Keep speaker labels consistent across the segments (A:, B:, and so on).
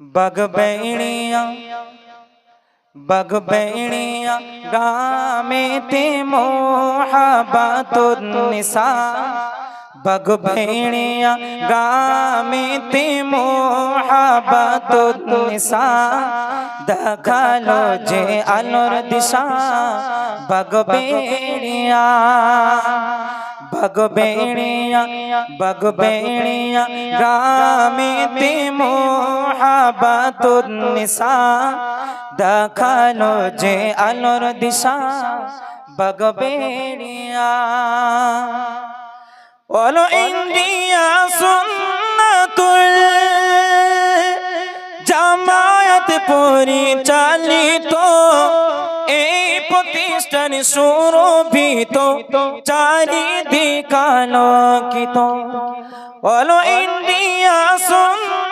A: बगबैणिया बगबैणिया गामे ते मोहबतुन्निसा बगबैणिया गामे ते मोहबतुन्निसा दखालो जे अलुर दिशा बगबैणिया बगबैणिया बगबैणिया गामे ते मोह মোহাবাতুন নিসা দেখাল যে আলোর দিশা বগবেড়িয়া বলো ইন্ডিয়া সুন্নাতুল জামায়াত পরিচালিত, এই প্রতিষ্ঠান সুরভিত, চারিদিক আলোকিত। ইন্ডিয়া সুন্নাত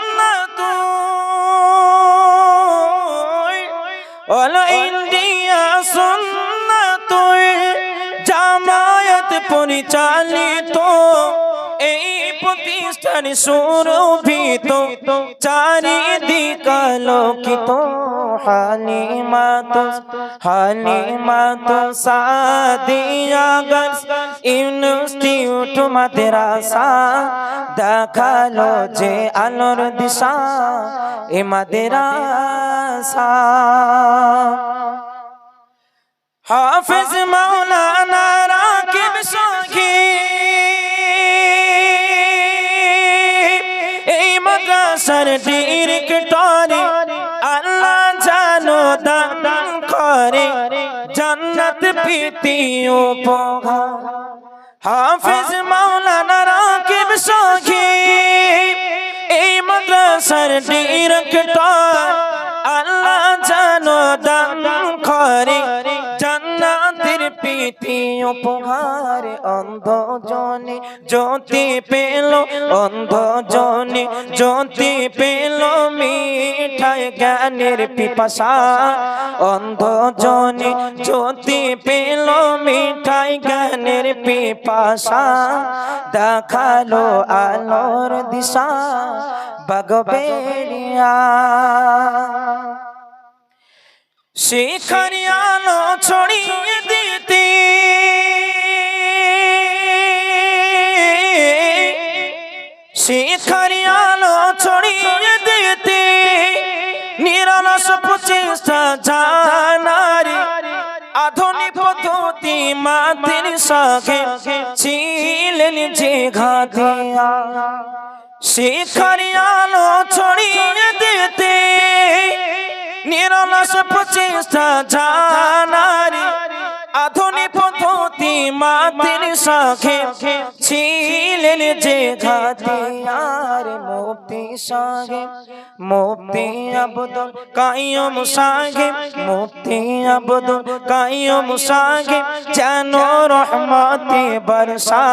A: বলো ইন্ডিয়া সুন্নাত জামায়াত পরিচালিত এই প্রতিষ্ঠান সুরভিত, চারিদিক আলোকিত, হালিমাত হালিমাত সাদিয়া গার্লস ইনস্টিটিউট মাদ্রাসা, দেখাল যে আলোর দিশা এ মাদ্রাসা। হাফিজ মাওলানা মাদ্রাসার ডিরেক্টরে আল্লাহ জানো দান করে, জান্নাত প্রীতি উপহার হাফিজ মাওলানা রাকিব সখী, এই মাদ্রাসার ডিরেক্টর আল্লাহ জানো দান প্রীতি উপহার অন্ধ জনে জ্যোতি পেল অন্ধ জনে জ্যোতি পেল মিঠাই জ্ঞানের পিপাসা। অন্ধ জনে জ্যোতি পেল মিঠাই জ্ঞানের পিপাসা। দেখাল আলোর দিশা বগবেড়িয়া শিখর আলো ছড়িয়ে দিতে। শিখর আলো ছড়িয়ে দিতে। নিরলস প্রচেষ্টা জানারি। আধুনিক পদ্ধতি মাতির সাথে ছিলেন যে ঘাতিয়া শিখর আলো ছড়িয়ে নিরলস পঁচিশটা জানারি আধুনিক পদ্ধতি মাতির সাখে ছিলেন যে ঘাতিয়ার মুক্তি সাগে মুক্তি আবদুল কাইয়ম সাগে মুক্তি আবদুল কাইয়ম সাগে যেন রহমতে বর্ষা।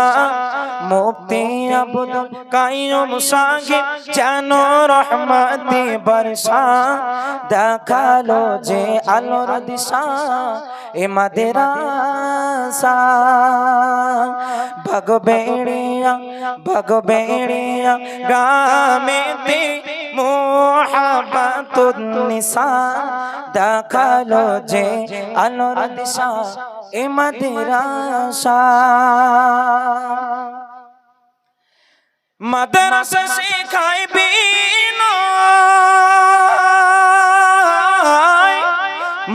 A: মুক্তি আবদুল কাইয়ম সাগে যেন রহমতে বর্ষা। দেখাল যে আলোর দিশা এ মাদেরাসা, ভগবেড়িয়া ভগবেড়িয়া গামেতে মোহাবাতুন নিসা দেখাল যে আলোর দিশা, এ মাদেরাসা। মাদ্রাসা শেখায় বিনয়,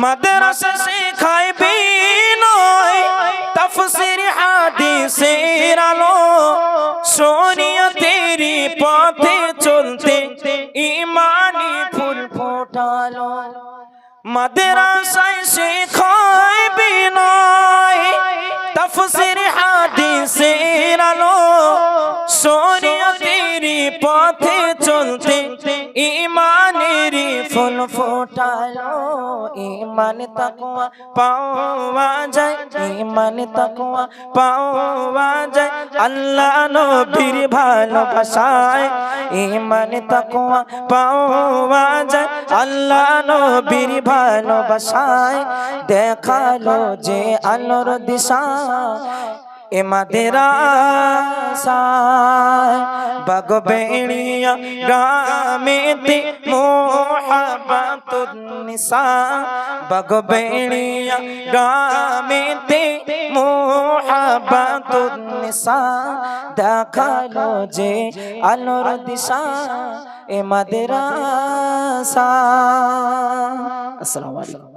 A: মাদ্রাসা শেখায় বিনয়, তাফসীর হাদিসের আলো। শরীয়তেরি পথে চলতে, ইমানি ফুল ফোটালো। মাদ্রাসায় শেখায় বিনয়, তাফসীর হাদিসের আলো। শরীয়তেরি পথে চলতে ইমানের ফুল ফোটালো, ইমান তাকওয়া পাওয়া যায়, ইমান তাকওয়া পাওয়া যায়। আল্লাহ নবীর ভালোবাসায় ইমান তাকওয়া পাওয়া যায়। আল্লাহ নবীর ভালোবাসায় দেখাল যে আলোর দিশা। এ মাদেরা বগবেড়িয়া গ্রামেতে মোহাবাতুন নিসা বগবেড়িয়া গ্রামেতে মোহাবাতুন নিসা দেখাল যে আলোর দিশা এ মাদেরা আসসালামু আলাইকুম।